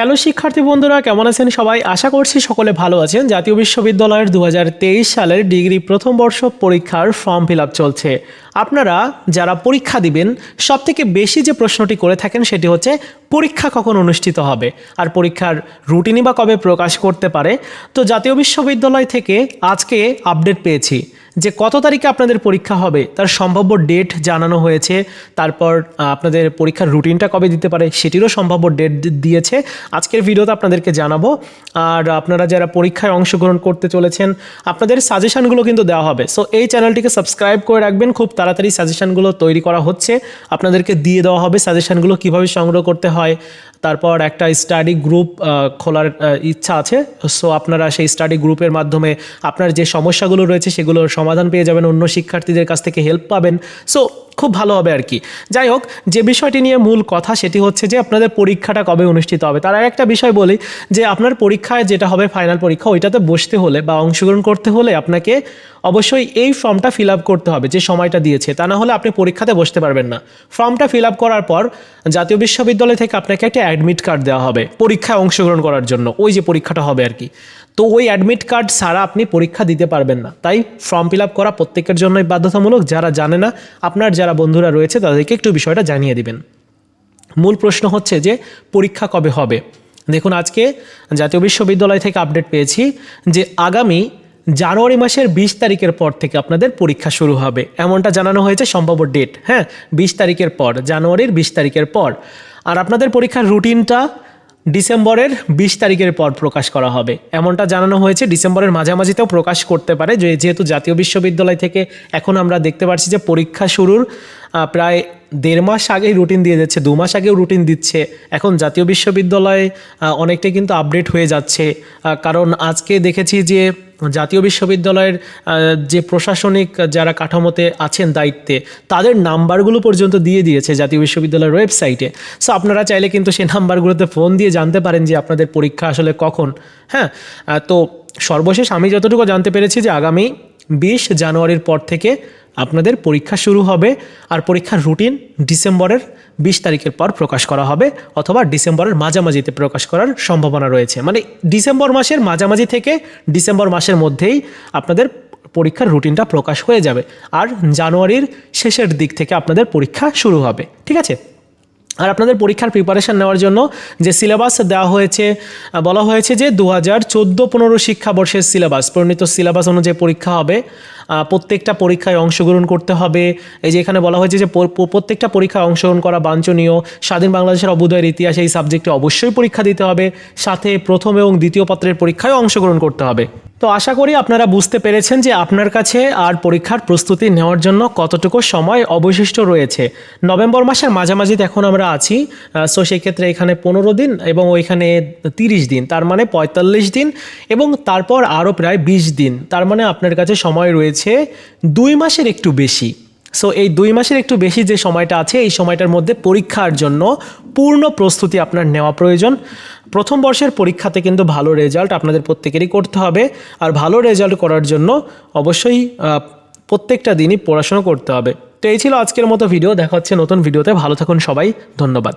Hello শিক্ষার্থী বন্ধুরা, কেমন আছেন সবাই? আশা করছি সকলে ভালো আছেন। জাতীয় বিশ্ববিদ্যালয়ের দু হাজার তেইশ সালের ডিগ্রি প্রথম বর্ষ পরীক্ষার ফর্ম ফিল চলছে। আপনারা যারা পরীক্ষা দিবেন সব থেকে বেশি যে প্রশ্নটি করে থাকেন সেটি হচ্ছে, পরীক্ষা কখন অনুষ্ঠিত হবে? আর পরীক্ষার রুটিনই বা কবে প্রকাশ করতে পারে? তো জাতীয় বিশ্ববিদ্যালয় থেকে আজকে আপডেট পেয়েছি। যে কত তারিখে আপনাদের পরীক্ষা হবে, তার সম্ভাব্য ডেট জানানো হয়েছে, তারপর আপনাদের পরীক্ষার রুটিনটা কবে দিতে পারে সেটিরও সম্ভাব্য ডেট দিয়েছে। আজকের ভিডিওতে আপনাদেরকে জানাব। আর আপনারা যারা পরীক্ষায় অংশগ্রহণ করতে চলেছেন, আপনাদের সাজেশানগুলো কিন্তু দেওয়া হবে। সো এই চ্যানেলটিকে সাবস্ক্রাইব করে রাখবেন। খুব তাড়াতাড়ি সাজেশানগুলো তৈরি করা হচ্ছে। আপনাদেরকে দিয়ে দেওয়া হবে সাজেশানগুলো কীভাবে সংগ্রহ করতে হয়। তারপর একটা স্টাডি গ্রুপ খোলার ইচ্ছা আছে। সো আপনারা সেই স্টাডি গ্রুপের মাধ্যমে আপনার যে সমস্যাগুলো রয়েছে সেগুলোর সমাধান পেয়ে যাবেন অন্য শিক্ষার্থীদের কাছ থেকে হেল্প পাবেন। সো খুব ভালো হবে আর কি। যাই হোক, যে বিষয়টি নিয়ে মূল কথা সেটি হচ্ছে যে আপনাদের পরীক্ষাটা কবে অনুষ্ঠিত হবে। তার একটা বিষয় বলি যে আপনার পরীক্ষায় যেটা হবে ফাইনাল পরীক্ষা, ওইটাতে বসতে হলে বা অংশগ্রহণ করতে হলে আপনাকে অবশ্যই এই ফর্মটা ফিল আপ করতে হবে যে সময়টা দিয়েছে। তা না হলে আপনি পরীক্ষাতে বসতে পারবেন না। ফর্মটা ফিল আপ করার পর জাতীয় বিশ্ববিদ্যালয় থেকে আপনাকে একটা অ্যাডমিট কার্ড দেওয়া হবে পরীক্ষায় অংশগ্রহণ করার জন্য। ওই যে পরীক্ষাটা হবে আর কি। তো ওই অ্যাডমিট কার্ড ছাড়া আপনি পরীক্ষা দিতে পারবেন না। তাই ফর্ম ফিল আপ করা প্রত্যেকের জন্যই বাধ্যতামূলক। যারা জানে না, আপনার যারা বন্ধুরা রয়েছে, তাদেরকে একটু বিষয়টা জানিয়ে দিবেন। মূল প্রশ্ন হচ্ছে যে, পরীক্ষা কবে হবে? দেখুন, আজকে জাতীয় বিশ্ববিদ্যালয় থেকে আপডেট পেয়েছি যে, আগামী জানুয়ারি মাসের বিশ তারিখের পর থেকে আপনাদের পরীক্ষা শুরু হবে। এমনটা জানানো হয়েছে সম্ভাব্য ডেট হ্যাঁ? বিশ তারিখের পর, জানুয়ারির বিশ তারিখের পর। আর আপনাদের পরীক্ষার রুটিনটা ডিসেম্বরের বিশ তারিখের পর প্রকাশ করা হবে। এমনটা জানানো হয়েছে, ডিসেম্বরের মাঝামাঝিতেও প্রকাশ করতে পারে। যে যেহেতু জাতীয় বিশ্ববিদ্যালয় থেকে এখন আমরা দেখতে পাচ্ছি যে পরীক্ষা শুরুর প্রায় দেড় মাস আগেই রুটিন দিয়ে দিচ্ছে, দু মাস আগেও রুটিন দিচ্ছে। এখন জাতীয় বিশ্ববিদ্যালয়ে অনেকটাই কিন্তু আপডেট হয়ে যাচ্ছে। কারণ আজকে দেখেছি যে জাতীয় বিশ্ববিদ্যালয়ের যে প্রশাসনিক যারা কাঠামোতে আছেন দায়িত্বে, তাদের নাম্বারগুলো পর্যন্ত দিয়ে দিয়েছে জাতীয় বিশ্ববিদ্যালয়ের ওয়েবসাইটে। সো আপনারা চাইলে কিন্তু সেই নাম্বারগুলোতে ফোন দিয়ে জানতে পারেন যে আপনাদের পরীক্ষা আসলে কখন। হ্যাঁ তো সর্বশেষ আমি যতটুকু জানতে পেরেছি যে আগামী বিশ জানুয়ারির পর থেকে আপনাদের পরীক্ষা শুরু হবে আর পরীক্ষার রুটিন ডিসেম্বরের বিশ তারিখের পর প্রকাশ করা হবে অথবা ডিসেম্বরের মাঝামাঝিতে প্রকাশ করার সম্ভাবনা রয়েছে। মানে ডিসেম্বর মাসের মাঝামাঝি থেকে ডিসেম্বর মাসের মধ্যেই আপনাদের পরীক্ষার রুটিনটা প্রকাশ হয়ে যাবে। আর জানুয়ারির শেষের দিক থেকে আপনাদের পরীক্ষা শুরু হবে। ঠিক আছে? আর আপনাদের পরীক্ষার প্রিপারেশন নেওয়ার জন্য যে সিলেবাস দেওয়া হয়েছে বলা হয়েছে যে দু হাজার চোদ্দ পনেরো শিক্ষাবর্ষের সিলেবাস প্রণীত সিলেবাস অনুযায়ী পরীক্ষা হবে। প্রত্যেকটা পরীক্ষায় অংশগ্রহণ করতে হবে। এই যে এখানে বলা হয়েছে যে প্রত্যেকটা পরীক্ষায় অংশগ্রহণ করা বাঞ্ছনীয়। স্বাধীন বাংলাদেশের অভ্যুদয়ের ইতিহাস এই সাবজেক্টে অবশ্যই পরীক্ষা দিতে হবে। সাথে প্রথম এবং দ্বিতীয় পত্রের পরীক্ষায় অংশগ্রহণ করতে হবে। তো আশা করি আপনারা বুঝতে পেরেছেন যে আপনার কাছে আর পরীক্ষার প্রস্তুতি নেওয়ার জন্য কতটুকু সময় অবশিষ্ট রয়েছে। নভেম্বর মাসের মাঝামাঝিতে এখন আমরা আছি সো সেক্ষেত্রে এখানে পনেরো দিন এবং ওইখানে তিরিশ দিন, তার মানে পঁয়তাল্লিশ দিন এবং তারপর আরও প্রায় বিশ দিন, তার মানে আপনার কাছে সময় রয়েছে দুই মাসের একটু বেশি। সো এই দুই মাসের একটু বেশি যে সময়টা আছে, এই সময়টার মধ্যে পরীক্ষার জন্য পূর্ণ প্রস্তুতি আপনার নেওয়া প্রয়োজন। প্রথম বর্ষের পরীক্ষাতে কিন্তু ভালো রেজাল্ট আপনাদের প্রত্যেকেরই করতে হবে। আর ভালো রেজাল্ট করার জন্য অবশ্যই প্রত্যেকটা দিনই পড়াশোনা করতে হবে। তো এই ছিল আজকের মতো ভিডিও দেখা হচ্ছে নতুন ভিডিওতে ভালো থাকুন সবাই। ধন্যবাদ।